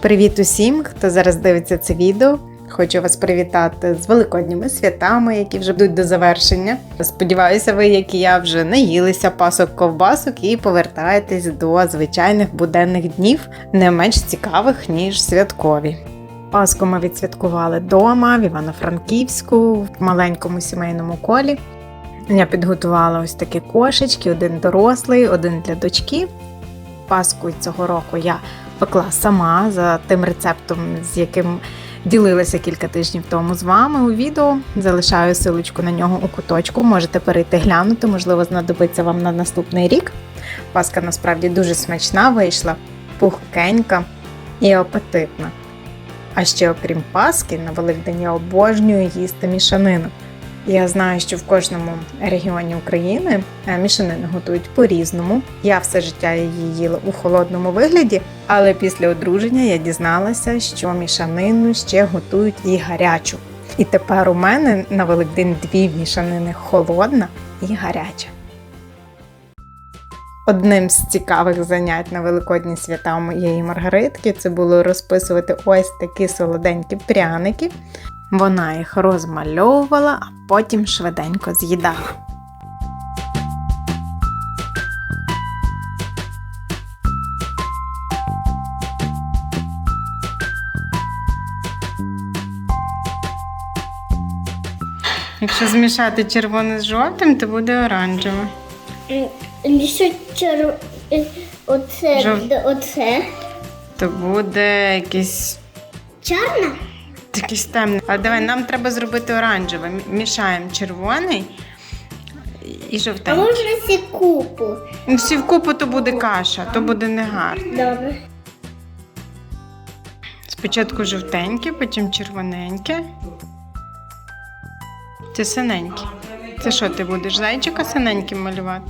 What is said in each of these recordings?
Привіт усім, хто зараз дивиться це відео. Хочу вас привітати з великодніми святами, які вже йдуть до завершення. Сподіваюся, ви, як і я, вже наїлися пасок ковбасок і повертаєтесь до звичайних буденних днів, не менш цікавих, ніж святкові. Пасху ми відсвяткували вдома в Івано-Франківську, в маленькому сімейному колі. Я підготувала ось такі кошечки: один дорослий, один для дочки. Пасху цього року я пекла сама за тим рецептом, з яким ділилася кілька тижнів тому з вами у відео. Залишаю силочку на нього у куточку. Можете перейти глянути, можливо, знадобиться вам на наступний рік. Паска насправді дуже смачна, вийшла, пухкенька і апетитна. А ще, окрім Паски, на Великдень я обожнюю їсти мішанину. Я знаю, що в кожному регіоні України е, мішанину готують по-різному. Я все життя її їла у холодному вигляді, але після одруження я дізналася, що мішанину ще готують і гарячу. І тепер у мене на Великдень дві мішанини холодна і гаряча. Одним з цікавих занять на великодні свята моєї Маргаритки це було розписувати ось такі солоденькі пряники. Вона їх розмальовувала, а потім швиденько з'їдала. Якщо змішати червоне з жовтим, то буде оранжеве. Лише чер... е, оце, Жов- оце. То буде якийсь Чорна? Якийсь темний. А давай, нам треба зробити оранжеве. Мішаємо червоний і А жовтенький. можна сі купу? Ну, Всі вкупу то буде каша, то буде негарно. Добре. Спочатку жовтеньке, потім червоненьке. Це синеньке. Це що, ти будеш зайчика синеньким малювати?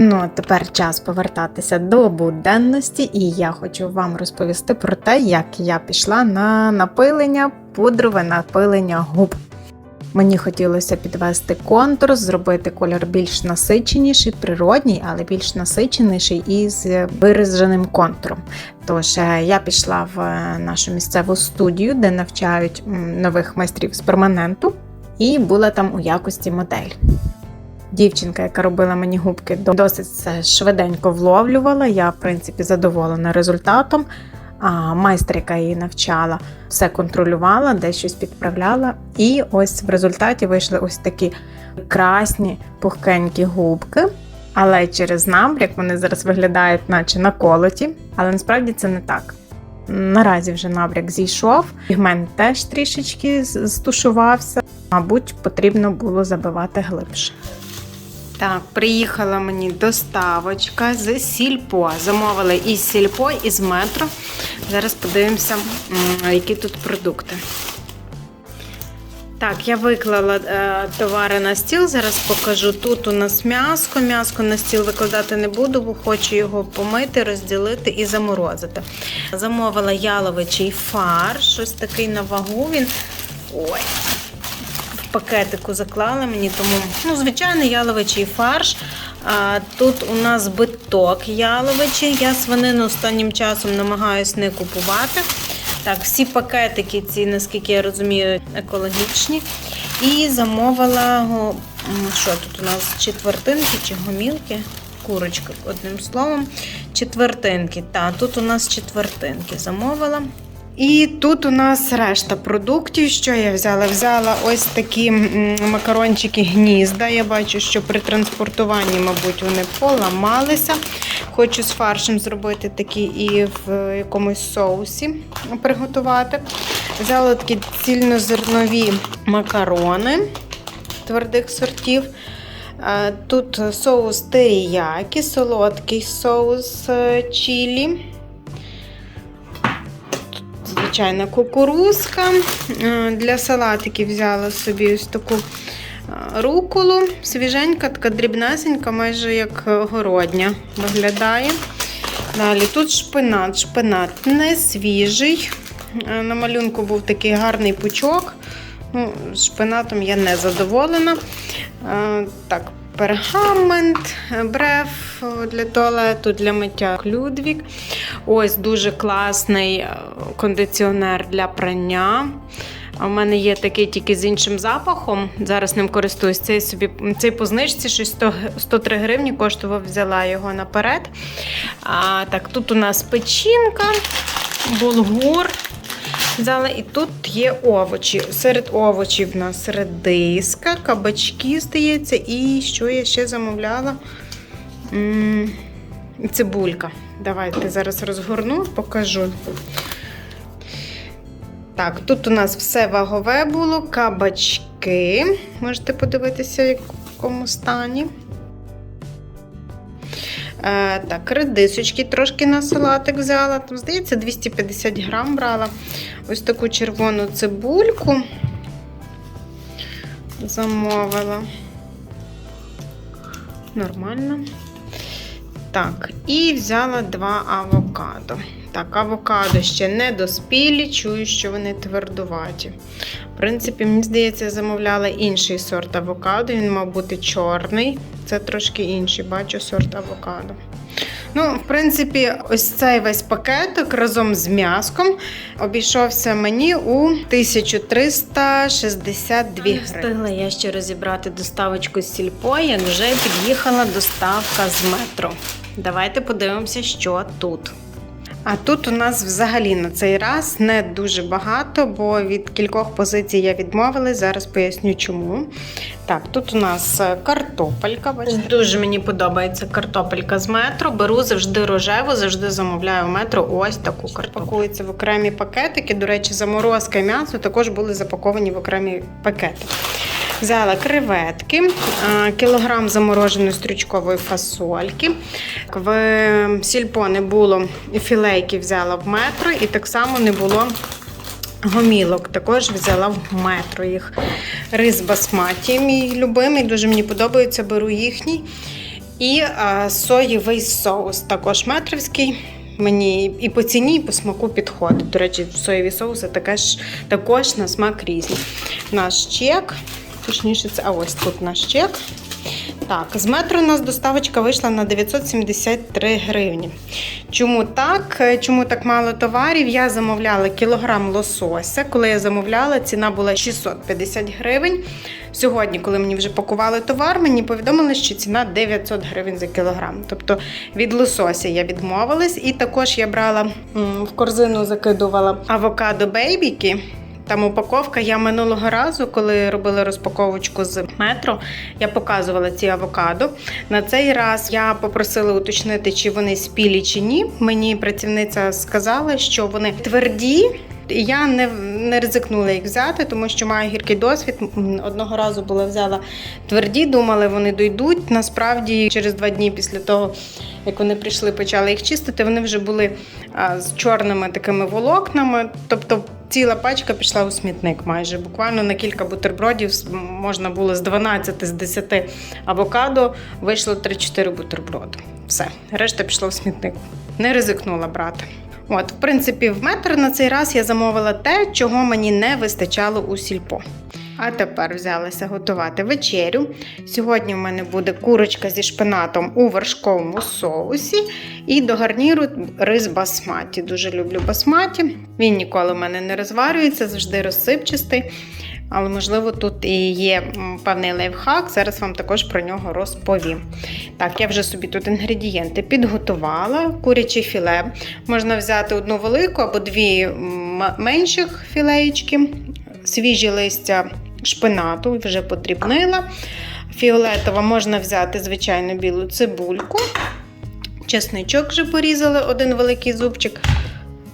Ну, а тепер час повертатися до буденності, і я хочу вам розповісти про те, як я пішла на напилення, пудрове напилення губ. Мені хотілося підвести контур, зробити колір більш насиченіший, природній, але більш насиченіший і з вираженим контуром. Тож е, я пішла в е, нашу місцеву студію, де навчають нових майстрів з перманенту, і була там у якості модель. Дівчинка, яка робила мені губки, досить швиденько вловлювала. Я, в принципі, задоволена результатом. А майстер, яка її навчала, все контролювала, десь щось підправляла. І ось в результаті вийшли ось такі красні пухкенькі губки. Але через набряк вони зараз виглядають, наче наколоті, але насправді це не так. Наразі вже набряк зійшов, пігмент теж трішечки стушувався. Мабуть, потрібно було забивати глибше. Так, приїхала мені доставочка з сільпо. Замовили із сільпо, із метро. Зараз подивимося, які тут продукти. Так, я виклала е, товари на стіл. Зараз покажу. Тут у нас м'яско. М'яско на стіл викладати не буду, бо хочу його помити, розділити і заморозити. Замовила яловичий фарш. Ось такий на вагу він. Ой, пакетику заклали мені, тому ну, звичайний яловичий фарш. А, тут у нас биток яловичий. Я свинину останнім часом намагаюсь не купувати. Так, всі пакетики ці, наскільки я розумію, екологічні. І замовила що тут у нас четвертинки чи гомілки. Курочка, одним словом, четвертинки. Так, тут у нас четвертинки замовила. І тут у нас решта продуктів. Що я взяла? Взяла ось такі макарончики гнізда. Я бачу, що при транспортуванні, мабуть, вони поламалися. Хочу з фаршем зробити такі і в якомусь соусі приготувати. Взяла такі цільнозернові макарони твердих сортів. Е, Тут соус теріякі, солодкий соус е, чілі звичайна кукурузка. Е, Для салатиків взяла собі ось таку е, руколу. Свіженька, така дрібнесенька, майже як городня виглядає. Далі тут шпинат. Шпинат не свіжий. Е, На малюнку був такий гарний пучок. Ну, шпинатом я не задоволена. Так, пергамент, бреф для туалету, для миття Людвік. Ось дуже класний е, кондиціонер для прання. В мене є такий тільки з іншим запахом. Зараз ним користуюсь. Цей собі цей по знижці щось 100, 103 гривні коштував, взяла його наперед. А, так, тут у нас печінка, булгур. Взяла, і тут є овочі. Серед овочів у нас редиска, кабачки, здається, і що я ще замовляла? Цибулька. Давайте зараз розгорну, покажу. Так, тут у нас все вагове було, кабачки. Можете подивитися, в якому стані. Е, так, редисочки трошки на салатик взяла. Там, здається, 250 грам брала. Ось таку червону цибульку замовила. Нормально. Так, і взяла два авокадо. Так, авокадо ще не доспілі, чую, що вони твердуваті. В принципі, мені здається, я замовляла інший сорт авокадо. Він мав бути чорний. Це трошки інший, бачу сорт авокадо. Ну, в принципі, ось цей весь пакетик разом з м'яском обійшовся мені у 1362 гривні. Встигла я ще розібрати доставочку з сільпо, як вже під'їхала доставка з метро. Давайте подивимося, що тут. А тут у нас взагалі на цей раз не дуже багато, бо від кількох позицій я відмовилась. Зараз поясню чому. Так, тут у нас е, картопелька. Бачите? Дуже мені подобається картопелька з метро. Беру завжди рожеву, завжди замовляю в метро ось таку картоплю. Пакується в окремі пакетики. До речі, заморозка і м'ясо також були запаковані в окремі пакети. Взяла креветки, кілограм замороженої стрючкової фасольки. В сільпо не було філейки, взяла в метро, і так само не було гомілок. Також взяла в метро їх. Рис басматі, мій любимий, дуже мені подобається, беру їхній. І соєвий соус, також метровський. Мені і по ціні, і по смаку підходить. До речі, соєві соуси також, також на смак різні. Наш чек. Точніше, це а ось тут наш чек. Так, з метро у нас доставочка вийшла на 973 гривні. Чому так? Чому так мало товарів? Я замовляла кілограм лосося. Коли я замовляла, ціна була 650 гривень. Сьогодні, коли мені вже пакували товар, мені повідомили, що ціна 900 гривень за кілограм. Тобто від лосося я відмовилась. І також я брала в корзину, закидувала авокадо бейбіки. Там упаковка. Я минулого разу, коли робила розпаковочку з метро, я показувала ці авокадо. На цей раз я попросила уточнити, чи вони спілі чи ні. Мені працівниця сказала, що вони тверді. Я не, не ризикнула їх взяти, тому що маю гіркий досвід. Одного разу була взяла тверді, думали, вони дойдуть. Насправді, через два дні після того, як вони прийшли, почали їх чистити, вони вже були з чорними такими волокнами. Тобто ціла пачка пішла у смітник майже. Буквально на кілька бутербродів можна було з 12 з 10 авокадо, вийшло 3-4 бутерброди. Все, решта пішла в смітник. Не ризикнула брати. От, в принципі, в метр на цей раз я замовила те, чого мені не вистачало у сільпо. А тепер взялася готувати вечерю. Сьогодні в мене буде курочка зі шпинатом у вершковому соусі. І до гарніру рис басматі. Дуже люблю басматі. Він ніколи в мене не розварюється, завжди розсипчастий. Але, можливо, тут і є певний лайфхак. Зараз вам також про нього розповім. Так, я вже собі тут інгредієнти підготувала. Куряче філе. Можна взяти одну велику або дві менших філеєчки, свіжі листя шпинату, вже подрібнила. Фіолетова можна взяти звичайну білу цибульку. Чесничок вже порізали, один великий зубчик,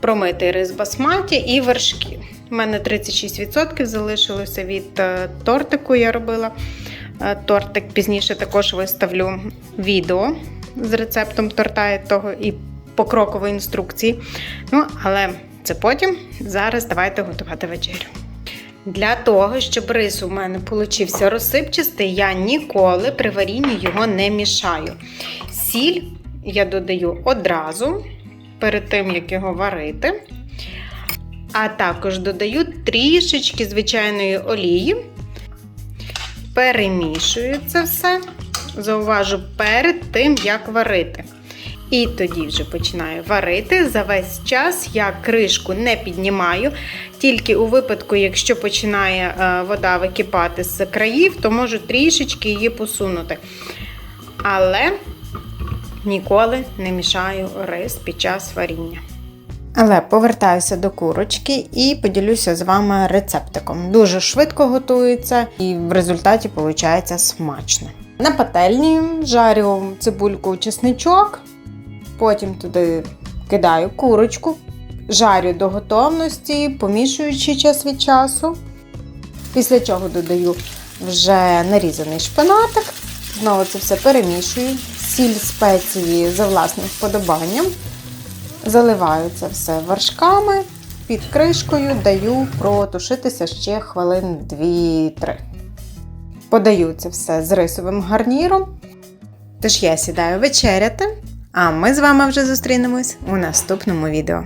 промитий рис басматі і вершки. У мене 36% залишилося від е, тортику. Я робила е, тортик. Пізніше також виставлю відео з рецептом торта і того і покрокової інструкції. Ну, але це потім. Зараз давайте готувати вечерю. Для того, щоб рис у мене получився розсипчастий, я ніколи при варінні його не мішаю. Сіль я додаю одразу, перед тим, як його варити. А також додаю трішечки звичайної олії, перемішую це все, зауважу перед тим, як варити. І тоді вже починаю варити. За весь час я кришку не піднімаю. Тільки у випадку, якщо починає е, вода википати з країв, то можу трішечки її посунути. Але ніколи не мішаю рис під час варіння. Але повертаюся до курочки і поділюся з вами рецептиком. Дуже швидко готується і в результаті виходить смачно. На пательні жарю цибульку чесничок, потім туди кидаю курочку, жарю до готовності, помішуючи час від часу. Після чого додаю вже нарізаний шпинатик. Знову це все перемішую, сіль спеції за власним вподобанням. Заливаю це все вершками, під кришкою даю протушитися ще хвилин 2-3. Подаю це все з рисовим гарніром. Тож я сідаю вечеряти, а ми з вами вже зустрінемось у наступному відео.